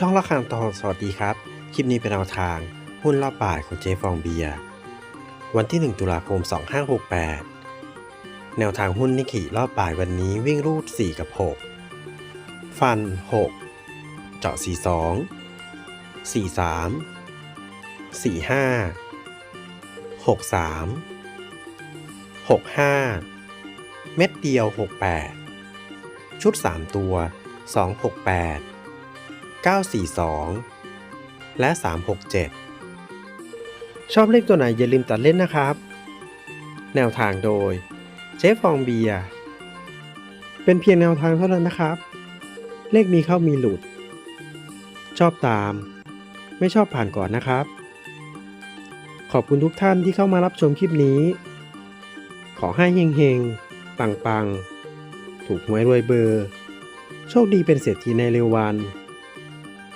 ช่องละครตอนสวัสดีครับ คลิปนี้เป็นแนวทาง หุ้นรอบบ่ายของเจฟองเบียร์วันที่ 1 ตุลาคม 2568 แนวทางหุ้นนิกิรอบบ่ายวันนี้วิ่งรูด 4 กับ 6 ฟัน 6 เจาะ 42 43 45 63 65 เม็ดเดียว 68 ชุด 3 ตัว 268 942 และ 367 ชอบเลขตัวไหนอย่าลืมตัดเล่นนะครับ แนวทางโดยเจฟฟองเบีย เป็นเพียงแนวทางเท่านั้นนะครับ เลขมีเข้ามีหลุด ชอบตาม ไม่ชอบผ่านก่อนนะครับ ขอบคุณทุกท่านที่เข้ามารับชมคลิปนี้ ขอให้เฮงๆ ปังๆ ถูกหวยรวยเบอร์ โชคดีเป็นเศรษฐีในเร็ววัน